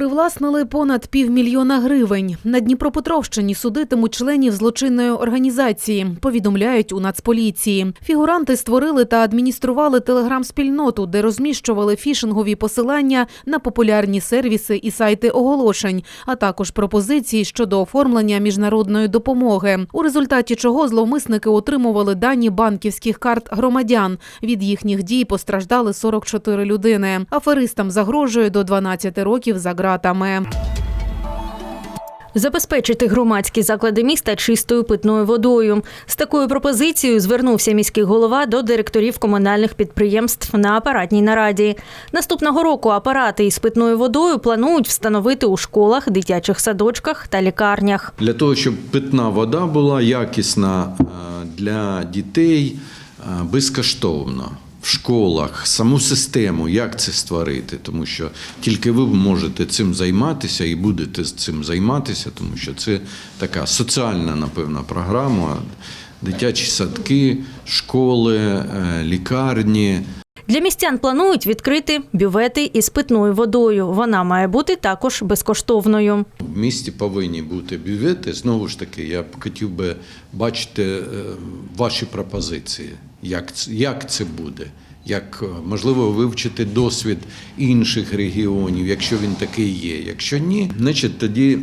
Привласнили понад півмільйона гривень. На Дніпропетровщині судитимуть членів злочинної організації, повідомляють у Нацполіції. Фігуранти створили та адміністрували телеграм-спільноту, де розміщували фішингові посилання на популярні сервіси і сайти оголошень, а також пропозиції щодо оформлення міжнародної допомоги. У результаті чого зловмисники отримували дані банківських карт громадян. Від їхніх дій постраждали 44 людини. Аферистам загрожує до 12 років за ґратами. Забезпечити громадські заклади міста чистою питною водою. З такою пропозицією звернувся міський голова до директорів комунальних підприємств на апаратній нараді. Наступного року апарати із питною водою планують встановити у школах, дитячих садочках та лікарнях. Для того, щоб питна вода була якісна е, для дітей е, безкоштовно. В школах саму систему, як це створити, тому що тільки ви можете цим займатися і будете цим займатися, тому що це така соціальна, напевно, програма. Дитячі садки, школи, е, лікарні. Для містян планують відкрити бювети із питною водою. Вона має бути також безкоштовною. В місті повинні бути бювети. Знову ж таки, я б хотів би бачити е, ваші пропозиції, як, як це буде. Як е, можливо вивчити досвід інших регіонів, якщо він такий є. Якщо ні, значить тоді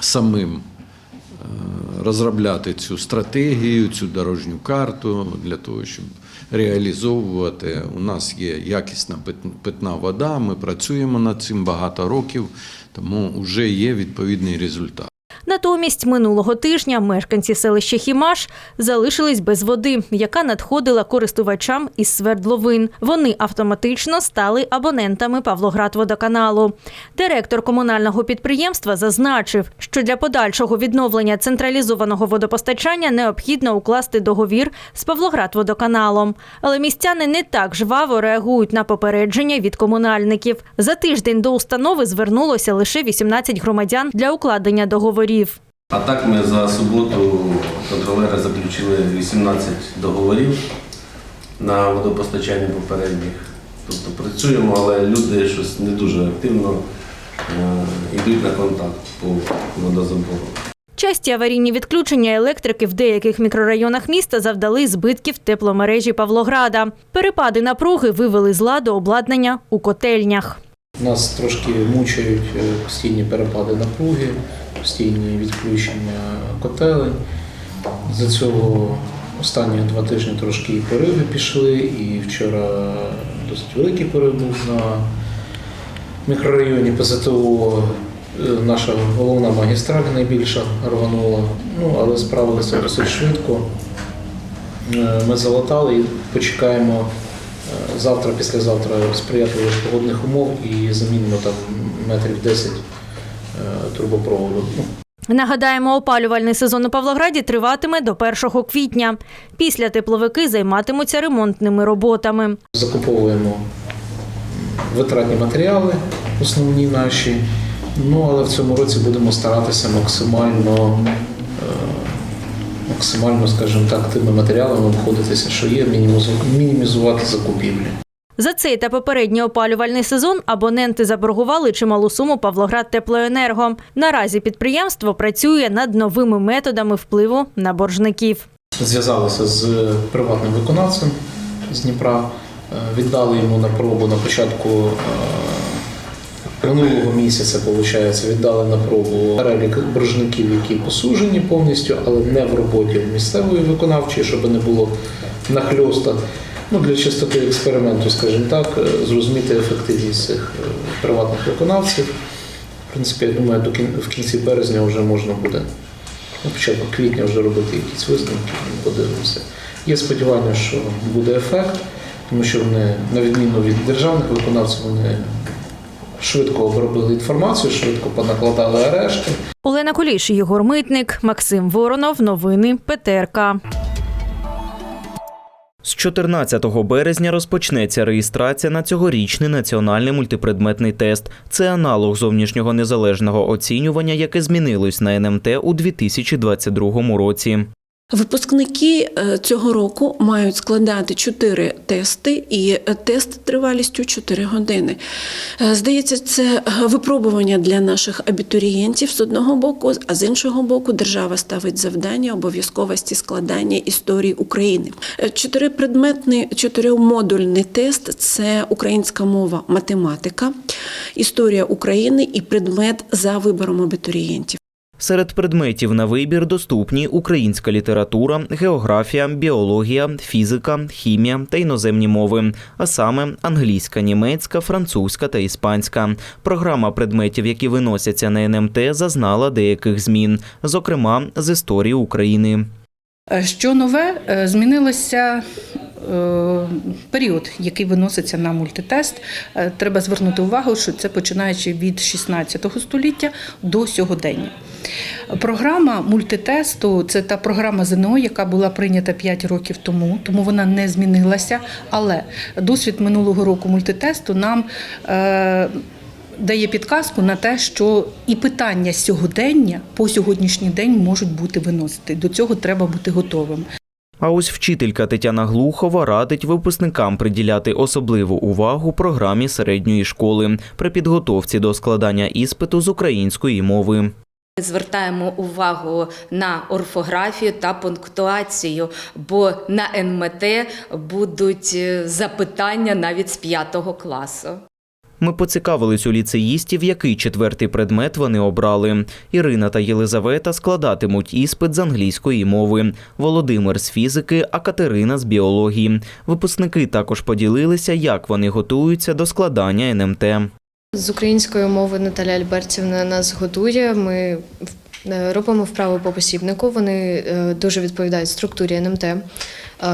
самим е, розробляти цю стратегію, цю дорожню карту для того, щоб реалізовувати. У нас є якісна пит- питна вода. Ми працюємо над цим багато років, тому вже є відповідний результат. Натомість минулого тижня мешканці селища Хімаш залишились без води, яка надходила користувачам із свердловин. Вони автоматично стали абонентами Павлоградводоканалу. Директор комунального підприємства зазначив, що для подальшого відновлення централізованого водопостачання необхідно укласти договір з Павлоградводоканалом. Але містяни не так жваво реагують на попередження від комунальників. За тиждень до установи звернулося лише 18 громадян для укладення договорів. А так ми за суботу контролери заключили 18 договорів на водопостачання попередніх. Тобто працюємо, але люди щось не дуже активно е, йдуть на контакт по водозабору. Часті аварійні відключення електрики в деяких мікрорайонах міста завдали збитків тепломережі Павлограда. Перепади напруги вивели з ладу обладнання у котельнях. Нас трошки мучають е, постійні перепади напруги, постійні відключення котелень. За цього останні два тижні трошки і пориви пішли, і вчора досить великий порив був на мікрорайоні ПЗТО. Е, Наша головна магістраль найбільша рванула, ну, але справилися досить швидко. Е, Ми залатали і почекаємо е, завтра, післязавтра сприятливих погодних умов і замінимо там метрів 10 е, трубопроводу. Ну, Нагадаємо, опалювальний сезон у Павлограді триватиме до 1 квітня. Після тепловики займатимуться ремонтними роботами. Закуповуємо витратні матеріали, основні наші. Ну, але в цьому році будемо старатися максимально, е, максимально, скажімо так, тими матеріалами обходитися, що є, мінімізувати закупівлі. За цей та попередній опалювальний сезон абоненти заборгували чималу суму Павлоград Теплоенерго. Наразі підприємство працює над новими методами впливу на боржників. Зв'язалися з приватним виконавцем з Дніпра, е, віддали йому на пробу на початку е, минулого місяця, виходить, віддали на пробу перелік боржників, які посужені повністю, але не в роботі місцевої виконавчої, щоб не було нахльоста. Ну, для чистоти експерименту, скажімо так, е, зрозуміти ефективність цих е, приватних виконавців. В принципі, я думаю, в кінці березня вже можна буде на початку квітня вже робити якісь висновки, подивимося. Є сподівання, що буде ефект, тому що вони, на відміну від державних виконавців, вони швидко обробили інформацію, швидко понакладали арешти. Олена Куліш, Єгор Митник, Максим Воронов. Новини ПТРК. З 14 березня розпочнеться реєстрація на цьогорічний національний мультипредметний тест. Це аналог зовнішнього незалежного оцінювання, яке змінилось на НМТ у 2022 році. Випускники е, цього року мають складати чотири тести, і е, тест тривалістю 4 години. Е, Здається, це випробування для наших абітурієнтів з одного боку, а з іншого боку, держава ставить завдання обов'язковості складання історії України. Чотирипредметний, чотиримодульний тест це українська мова, математика, історія України і предмет за вибором абітурієнтів. Серед предметів на вибір доступні українська література, географія, біологія, фізика, хімія та іноземні мови, а саме англійська, німецька, французька та іспанська. Програма предметів, які виносяться на НМТ, зазнала деяких змін, зокрема з історії України. Е, Що нове Е, змінилося е, період, який виноситься на мультитест. Треба звернути увагу, що це починаючи від 16 століття до сьогодення. Програма мультитесту це та програма ЗНО, яка була прийнята 5 років тому, тому вона не змінилася. Але досвід минулого року мультитесту нам е, дає підказку на те, що і питання сьогодення по сьогоднішній день можуть бути виносити. До цього треба бути готовим. А ось вчителька Тетяна Глухова радить випускникам приділяти особливу увагу програмі середньої школи при підготовці до складання іспиту з української мови. Звертаємо увагу на орфографію та пунктуацію, бо на НМТ будуть е, запитання навіть з п'ятого класу. Ми поцікавились у ліцеїстів, який четвертий предмет вони обрали. Ірина та Єлизавета складатимуть іспит з англійської мови, Володимир з фізики, а Катерина з біології. Випускники також поділилися, як вони готуються до складання НМТ. З української мови Наталя Альбертівна нас готує. Ми е, робимо вправи по посібнику. Вони е, дуже відповідають структурі НМТ. Е,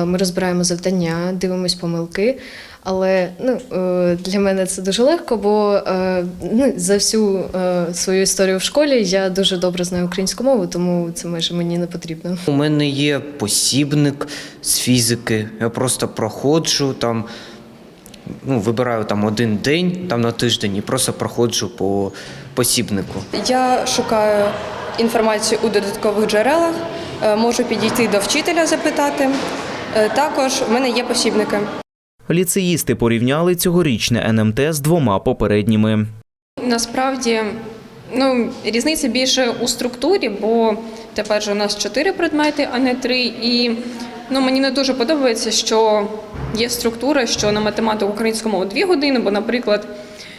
Ми розбираємо завдання, дивимось помилки. Але ну, для мене це дуже легко, бо ну, за всю свою історію в школі я дуже добре знаю українську мову, тому це майже мені не потрібно. У мене є посібник з фізики. Я просто проходжу там, ну, вибираю там один день там на тиждень і просто проходжу по посібнику. Я шукаю інформацію у додаткових джерелах, е, можу підійти до вчителя запитати. Е, Також в мене є посібники. Ліцеїсти порівняли цьогорічне НМТ з двома попередніми. Насправді, ну, різниця більше у структурі, бо тепер же у нас чотири предмети, а не три. І ну, мені не дуже подобається, що є структура, що на математику українську мову дві години, бо, наприклад,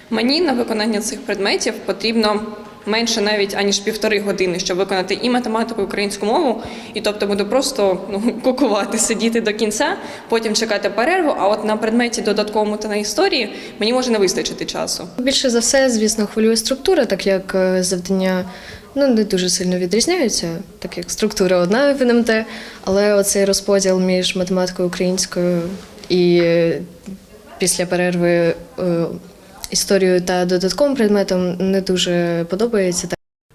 мені на виконання цих предметів потрібно менше навіть аніж півтори години, щоб виконати і математику, і українську мову. І тобто буду просто ну, кукувати, сидіти до кінця, потім чекати перерву. А от на предметі додатковому та на історії мені може не вистачити часу. Більше за все, звісно, хвилює структура, так як е, завдання ну, не дуже сильно відрізняються, так як структура одна в НМТ, але оцей розподіл між математикою українською і е, після перерви е, історією та додатковим предметом не дуже подобається.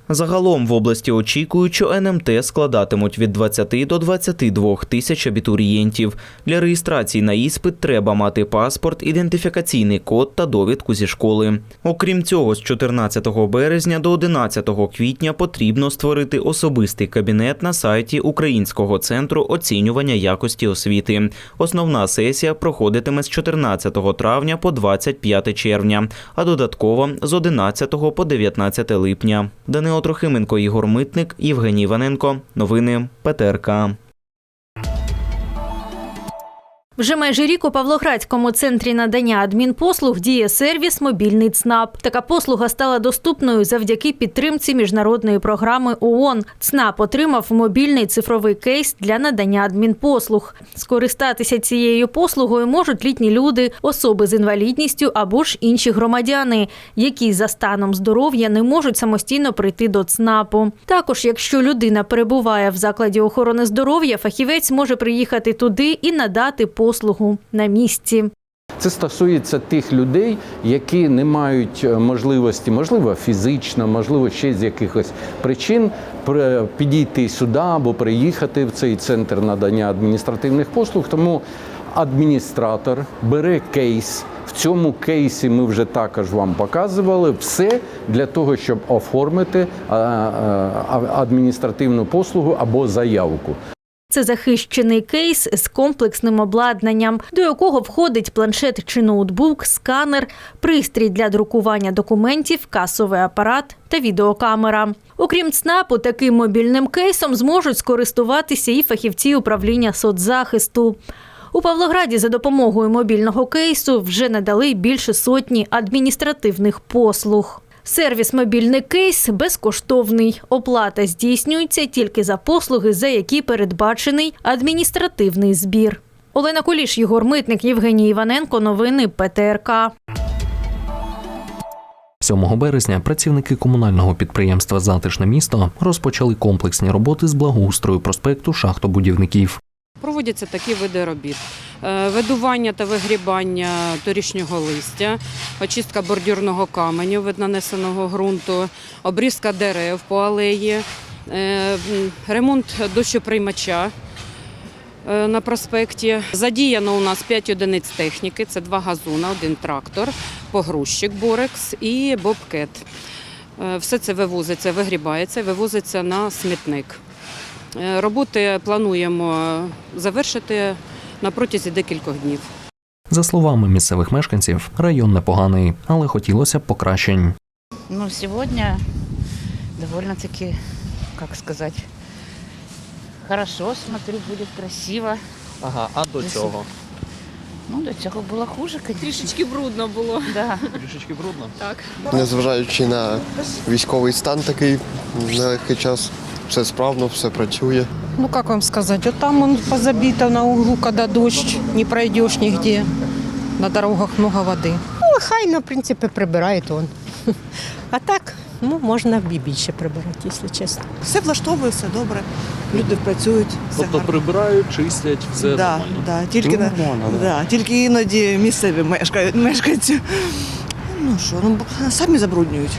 Загалом в області очікують, що НМТ складатимуть від 20 до 22 тисяч абітурієнтів. Для реєстрації на іспит треба мати паспорт, ідентифікаційний код та довідку зі школи. Окрім цього, з 14 березня до 11 квітня потрібно створити особистий кабінет на сайті Українського центру оцінювання якості освіти. Основна сесія проходитиме з 14 травня по 25 червня, а додаткова з 11 по 19 липня. Данило Трохименко, Ігор Митник, Євгеній Іваненко. Новини ПТРК. Вже майже рік у Павлоградському центрі надання адмінпослуг діє сервіс Мобільний ЦНАП. Така послуга стала доступною завдяки підтримці міжнародної програми ООН. ЦНАП отримав мобільний цифровий кейс для надання адмінпослуг. Скористатися цією послугою можуть літні люди, особи з інвалідністю або ж інші громадяни, які за станом здоров'я не можуть самостійно прийти до ЦНАПу. Також, якщо людина перебуває в закладі охорони здоров'я, фахівець може приїхати туди і надати послугу на місці. Це стосується тих людей, які не мають е, можливості, можливо, фізично, можливо, ще з якихось причин підійти сюди або приїхати в цей центр надання адміністративних послуг. Тому адміністратор бере кейс. В цьому кейсі ми вже також вам показували все для того, щоб оформити а, а, адміністративну послугу або заявку. Це захищений кейс з комплексним обладнанням, до якого входить планшет чи ноутбук, сканер, пристрій для друкування документів, касовий апарат та відеокамера. Окрім ЦНАПу, таким мобільним кейсом зможуть скористуватися і фахівці управління соцзахисту. У Павлограді за допомогою мобільного кейсу вже надали більше сотні адміністративних послуг. Сервіс мобільний кейс безкоштовний. Оплата здійснюється тільки за послуги, за які передбачений адміністративний збір. Олена Куліш, Єгор Митник, Євгеній Іваненко. Новини ПТРК. 7 березня працівники комунального підприємства Затишне місто розпочали комплексні роботи з благоустрою проспекту шахтобудівників. Проводяться такі види робіт: видування та вигрібання торішнього листя, очистка бордюрного каменю від нанесеного ґрунту, обрізка дерев по алеї, е, ремонт дощоприймача е, на проспекті. Задіяно у нас 5 одиниць техніки: це два газуна, один трактор, погрузчик Борекс і бобкет. Е, Все це вивозиться, вигрібається, вивозиться на смітник. Е, Роботи плануємо завершити на протязі декількох днів. За словами місцевих мешканців, район непоганий, але хотілося б покращень. Ну, сегодня довольно-таки, как сказать, хорошо, смотрю, будет красиво. Ага, а до цього? Ну, до цього було хуже, конечно. Трішечки брудно було. Да. Трішечки брудно. Так. Незважаючи на військовий стан такий нелегкий час, все справно, все працює. Ну, как вам сказать, вот там он позабито на углу, когда дождь, не пройдешь нигде. На дорогах много воды. Ну, хай, в принципі, прибирає он. А так, ну, можна і більше прибирати, якщо чесно. Все влаштовує, все добре. Люди працюють. Все Тобто гарно. прибирають, чистять, все да, нормально. да, тільки, на, да, тільки іноді місцеві мешкають, мешканці. Ну що, ну самі забруднюють.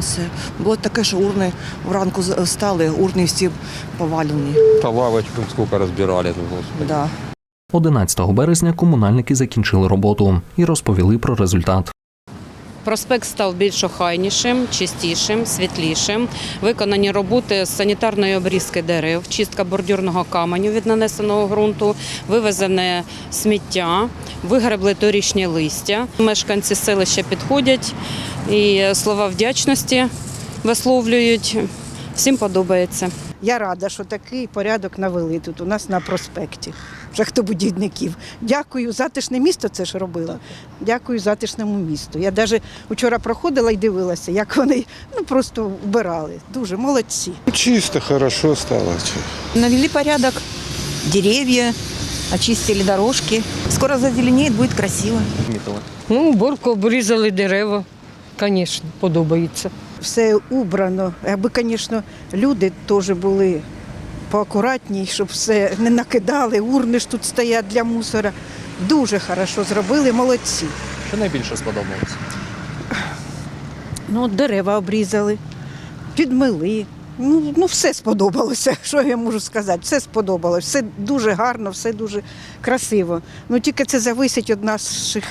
Все. Було таке, що урни вранку стали, урни всі повалені. Та лавочку скільки розбирали. Да. 11 березня комунальники закінчили роботу і розповіли про результат. Проспект став більш охайнішим, чистішим, світлішим. Виконані роботи з санітарної обрізки дерев, чистка бордюрного каменю від нанесеного ґрунту, вивезене сміття, вигребли торічні листя. Мешканці селища підходять і слова вдячності висловлюють. Всім подобається. Я рада, що такий порядок навели тут у нас на проспекті шахтобудівників. Дякую, затишне місто це ж робило. Дякую затишному місту. Я навіть вчора проходила і дивилася, як вони ну, просто вбирали. Дуже молодці. Чисто, хорошо стало. Навели порядок, деревья, очистили дорожки. Скоро зазеленеет, будет красиво. Ну, борку обрізали дерева. Звісно, подобається. Все убрано. Аби, звісно, люди теж були поакуратні, щоб все не накидали. Урни ж тут стоять для мусора. Дуже хорошо зробили, молодці. Що найбільше сподобалось? Ну, дерева обрізали, підмили. Ну, ну, все сподобалося. Що я можу сказати? Все сподобалось. Все дуже гарно, все дуже красиво. Ну тільки це зависить від наших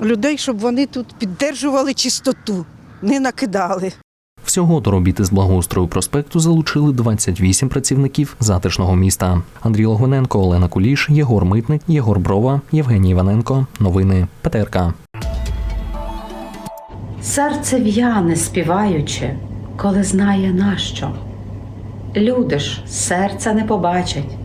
людей, щоб вони тут піддержували чистоту, не накидали. Всього до робіти з благоустрою проспекту залучили 28 працівників затишного міста. Андрій Логвиненко, Олена Куліш, Єгор Митник, Єгор Брова, Євгеній Іваненко. Новини ПТРК. Серце в'яне співаючи, коли знає нащо. Люди ж серця не побачать,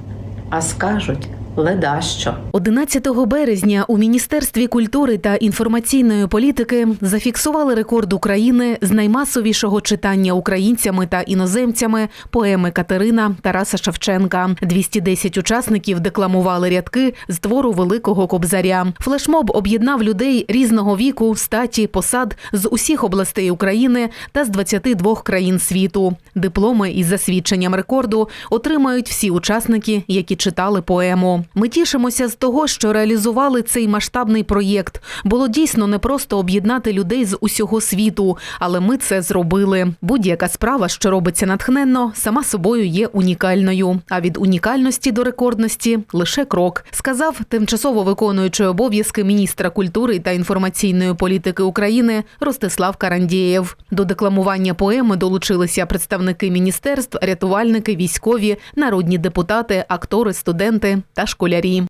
а скажуть ледащо. 11 березня у Міністерстві культури та інформаційної політики зафіксували рекорд України з наймасовішого читання українцями та іноземцями поеми Катерина Тараса Шевченка. 210 учасників декламували рядки з твору Великого Кобзаря. Флешмоб об'єднав людей різного віку, статі, посад з усіх областей України та з 22 країн світу. Дипломи із засвідченням рекорду отримають всі учасники, які читали поему. Ми тішимося з того, що реалізували цей масштабний проєкт. Було дійсно непросто об'єднати людей з усього світу, але ми це зробили. Будь-яка справа, що робиться натхненно, сама собою є унікальною. А від унікальності до рекордності лише крок, сказав тимчасово виконуючий обов'язки міністра культури та інформаційної політики України Ростислав Карандєєв. До декламування поеми долучилися представники міністерств, рятувальники, військові, народні депутати, актори, студенти та школярі.